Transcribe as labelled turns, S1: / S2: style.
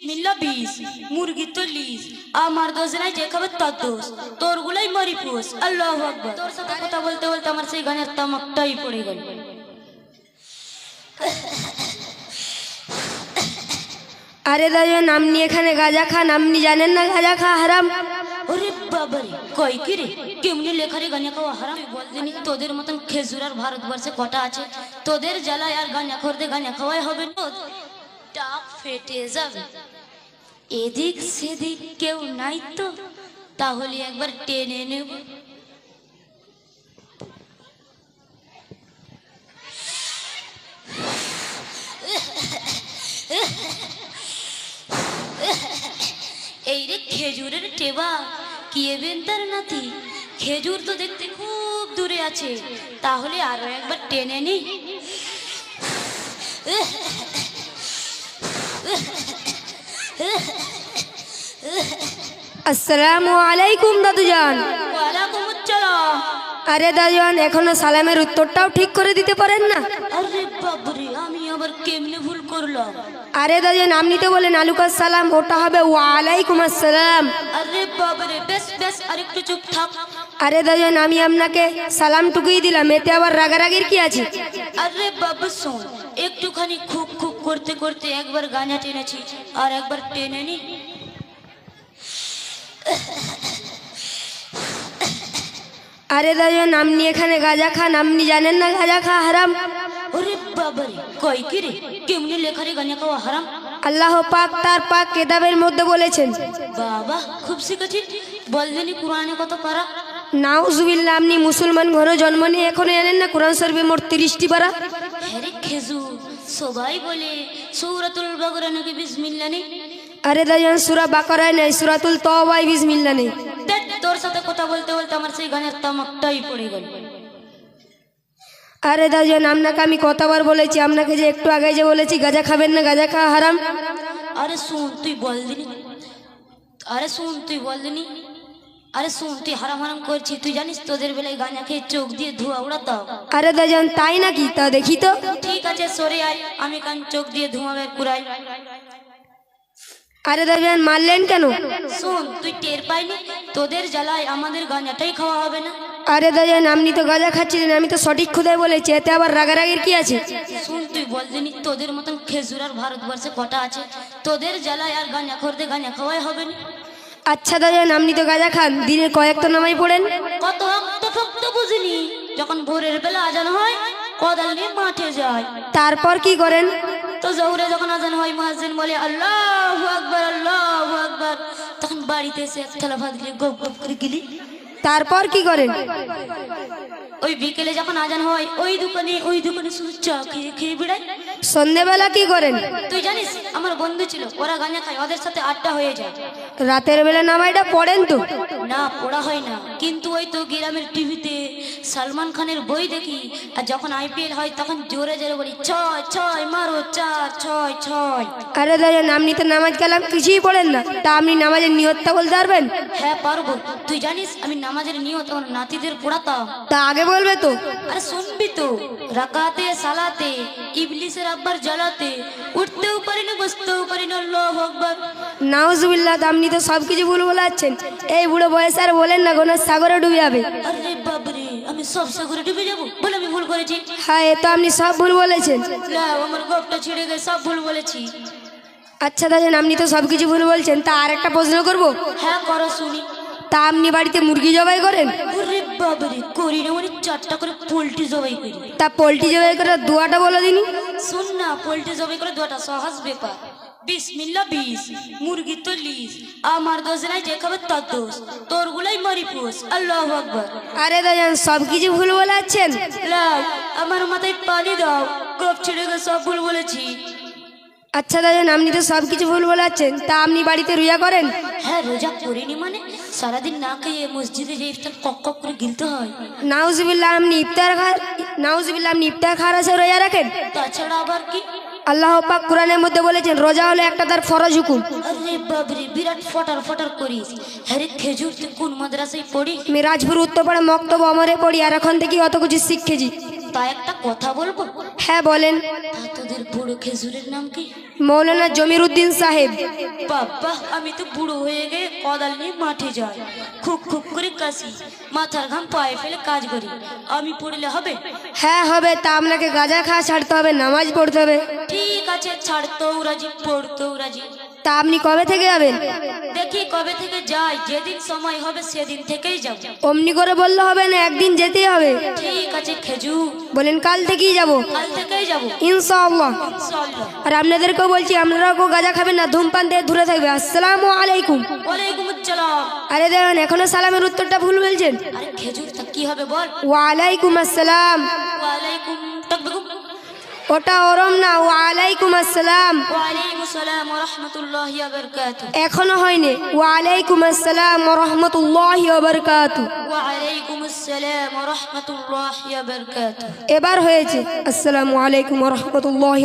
S1: মিল্লা বিষ মুরগি তো লিস আমার দোষ নাই যে খাবে তার দোষ তোর গুলাই মরি পুষ আল্লাহ আকবার। তোর সাথে কথা বলতে বলতে আমার সেই গানের তামাকটাই পড়ে গেল।
S2: আরে দাজন আপনি এখানে গাঁজা খান আপনি জানেন না গাঁজা খা হারাম?
S1: ওরে বাবারে কই কি রে? কেমনি লেখারে গাঁজা খাওয়া হারাম? বলদিনি তোদের মতন খেজুর আর ভারতবর্ষে কটা আছে? তোদের জ্বালায় আর গাঁজা খরতে গাঁজা খাওয়াই হবে না? ফেটে যাবে এদিক সেদিক কেউ নাই তো, তাহলে একবার টেনে নেব। এই রে খেজুরের টেবা, কি এবেন তার নাতি? খেজুর তো দেখতে খুব দূরে আছে, তাহলে আরও একবার টেনে নি।
S2: আসসালামু আলাইকুম দাদুজান। আরে দাদুজান এখনও সালামের উত্তরটাও ঠিক করে দিতে পারেন না?
S1: আরে বাবরে আমি আবার কেমনে ভুল করলাম?
S2: আরে দাদুজান আপনি তো বলেন আলুকার সালাম ওটা হবে ওয়ালাইকুম আসসালাম।
S1: আরে বাবরে বেশ বেশ আরেকটু চুপ থাক।
S2: আরে দাদুজান আমি আপনাকে সালাম টুকুই দিলাম এতে আবার রাগারাগির কি আছে?
S1: আরে বাবু শোন একটুখানি খুব করতে করতে একবার গাঁজা টেনেছি আর একবার টেনে নি।
S2: আরে দাদুজান আপনি এখানে গাঁজা খান আপনি জানেন না গাঁজা খা হারাম?
S1: ওরে বাবারে কি রে? কেমনি লেখারে গাঁজা খাওয়া হারাম?
S2: আল্লাহ পাক তার পাক কেতাবের মধ্যে বলেছেন।
S1: বাবা খুব শিখেছি। বলবেনি কোরআনে কত পারা?
S2: আপনি মুসলমান ঘরে জন্ম নিয়ে এখনও জানেন না কোরআন শরীফে মোট তিরিশটি পারা?
S1: হ্যারে খেজুর। সবাই বলে সৌরাতুল বাগরা নাকি বিসমিল্লা নেই?
S2: আরে দাজান সুরা বাকারায় নাই সুরাতুল তওবাই বিসমিল্লাহ নেই।
S1: তোর সাথে কথা বলতে বলতে আমার সেই গানের তামাকটাই পড়ে গেল।
S2: আরে দাজান আপনাকে আমি কতবার বলেছি আপনাকে যে একটু আগে যে বলেছি গাঁজা খাবেন না গাজা খাওয়া হারাম?
S1: আরে শুন তুই বল দিনি। আরে শুন তুই বল দিনি। আরে শুন তুই হারাম হারাম করছিস তুই জানিস তোদের বেলায় গাঁজা খেয়ে চোখ দিয়ে ধোঁয়া উড়াতাম?
S2: আরে দাজান তাই নাকি? তা দেখি তো।
S1: ঠিক আছে সরে আয় আমি কান চোখ দিয়ে ধোঁয়া বের কুড়াই।
S2: আরে দাজান মারলেন কেন?
S1: শোন তুই টের পাইনি? তোদের জ্বালায় আমাদের গাঁজাটাই খাওয়া হবে না?
S2: আরে দাজান আপনি তো গাঁজা খাচ্ছিলেন আমি তো সঠিক খুদাই বলেছি এতে আবার রাগারাগির কি আছে?
S1: শুন তুই বল দিনি তোদের মতন খেজুর আর ভারতবর্ষে কটা আছে? তোদের জ্বালায় আর গাঁজা খরতে গাঁজা খাওয়াই হবে না?
S2: আচ্ছা দাদা আপনি তো গাঁজা খান। দিনে কয়েকটা তো নামাই পড়েন।
S1: কত ভক্ত ভক্ত বুঝিনি। যখন ভোরের বেলা আজান হয় কদাল নিয়ে মাঠে যায়।
S2: তারপর কি করেন?
S1: তো জহুরে যখন আজান হয় মহাজিন বলে আল্লাহ আকবর আল্লাহ আকবর। তখন বাড়িতে এসে এক থালা ভাত গিলি গপ গপ করে গিলি।
S2: তারপর কি করেন?
S1: ওই বিকেলে যখন আজান হয় ওই দোকানে ওই দোকানে শুধু চা খেয়ে খেয়ে বেড়াই
S2: সন্ধেবেলা কি করেন?
S1: তুই জানিস আমার বন্ধু ছিল ওরা গাঁজা খায় ওদের সাথে আড্ডা হয়ে যায়।
S2: রাতের বেলা নামাইটা পড়েন তো?
S1: না পড়া হয় না। কিন্তু ওই তো গ্রামের টিভিতে সালমান খানের বই দেখি আর যখন আইপিএল হয় তখন জোরে জোরে বলি ছয় ছয় মারো চার ছয় ছয়।
S2: আরে দাদান আপনি তো নামাজ কালাম কিছুই পড়েন না। তা আপনি নামাজের নিয়তটা বলতে পারবেন?
S1: হ্যাঁ পারব। তুই জানিস আমি নামাজের নিয়ত আমার নাতিদের পড়াতাম।
S2: তা আগে বলবে তো।
S1: আরে শুনবি তো রাকাতে সালাতে ইবলিসের আব্বার জ্বালাতে উঠতেও পারি না বসতেও পারি না আল্লাহ আকবার।
S2: নাউজুবিল্লাহ আপনি তো সব কিছু ভুল বলাচ্ছেন। এই বুড়ো বয়সে আর বলেন না কোনো সাগরে ডুবে যাবে।
S1: সব সাগরে ডুবে যাব বলে আমি ভুল করেছি।
S2: হ্যাঁ এ তো আপনি সব ভুল বলেছেন।
S1: লাও, আমার গপটা ছিঁড়ে গেছে সব ভুল বলেছি।
S2: আচ্ছা দাদান আপনি তো সব কিছু ভুল বলছেন তা আর একটা প্রশ্ন করব?
S1: হ্যাঁ করো শুনি।
S2: তা আপনি বাড়িতে মুরগি জবাই করেন?
S1: ওরে বাবারে করি না মানে চারটা করে পোল্ট্রি জবাই করি।
S2: তা পোলট্রি জবাই করে দুয়াটা বলে দিনি।
S1: শোন না পোল্ট্রি জবাই করে দুটা সহজ ব্যাপার। বিসমিল্লা বিষ মুরগি তো লিস আমার দোষ নাই যে খাবে তার দোষ তোর গুলাই মারি আল্লাহ আকবর।
S2: আরে দাদান সব কিছু ভুল
S1: আমার মাথায় পানি দাও গপ ছেড়ে সব ভুল বলেছি।
S2: আচ্ছা দাদান আপনি তো সব কিছু ভুল বলাচ্ছেন তা আপনি বাড়িতে রুইয়া করেন?
S1: হ্যাঁ রোজা করিনি মানে সারাদিন না খেয়ে মসজিদে যে ইফতার কক কক করে গিলতে হয়।
S2: নাউজুবিল্লাহ আপনি ইফতার খা নাউজুবিল্লাহ আপনি ইফতার খাওয়ার আছে রোজা রাখেন?
S1: তাছাড়া আবার কি?
S2: আল্লাহ পাক কোরআনের মধ্যে বলেছেন রোজা হলো একটা তার ফরজ হুকুম।
S1: আরে বাবরে বিরাট ফটার ফটার করিস। খেজুর তুই কোন মাদ্রাসায় পড়ি
S2: আমি রাজপুর উত্তরপাড়া মক্তব অমরে পড়ি আর এখন থেকে অত কিছু শিখেছি।
S1: তা একটা কথা বলব?
S2: হ্যাঁ বলেন।
S1: বুড়ো খেজুরের নাম কি?
S2: মৌলানা জমির উদ্দিন সাহেব।
S1: বাবা আমি তো বুড়ো হয়ে গিয়ে কদাল নিয়ে মাঠে যাই। খুব খুব করে কাশি মাথার ঘাম পায়ে ফেলে কাজ করি। আমি পড়লে হবে?
S2: হ্যাঁ হবে। তা আপনাকে গাঁজা খাওয়া ছাড়তে হবে নামাজ পড়তে হবে।
S1: ঠিক আছে ছাড়তেও রাজি পড়তেও রাজি।
S2: তা আপনি কবে থেকে যাবেন?
S1: দেখি কবে থেকে যাই যেদিন সময় হবে সেদিন থেকেই যাব।
S2: অমনি করে বললে হবে না একদিন যেতেই হবে।
S1: ঠিক আছে খেজুর
S2: বলেন কাল থেকেই যাব।
S1: কাল থেকেই যাব।
S2: ইনশাআল্লাহ।
S1: ইনশাআল্লাহ।
S2: আর আপনাদেরকেও বলছি আপনারাও কেউ গাঁজা খাবেন না ধূমপান থেকে দূরে থাকবে। আসসালামু আলাইকুম।
S1: ওয়ালাইকুম আসসালাম।
S2: আরে দেখেন এখনও সালামের উত্তরটা ভুল বলছেন?
S1: আরে খেজুর তা কি হবে বল?
S2: ওয়ালাইকুম আসসালাম।
S1: ওয়ালাইকুম তাকবিকুম
S2: ওটা ওরম না। ও
S1: আলাইকুম আসসালাম
S2: এখনও হয়নি। ওয়ালাইকুম আসসালাম রহমতুল্লাহ বারকাতু
S1: ওয়ালাইকুম আসসালাম রাহমাতুল্লাহি
S2: এবার হয়েছে। আসসালামু আলাইকুম রহমতুল্লাহ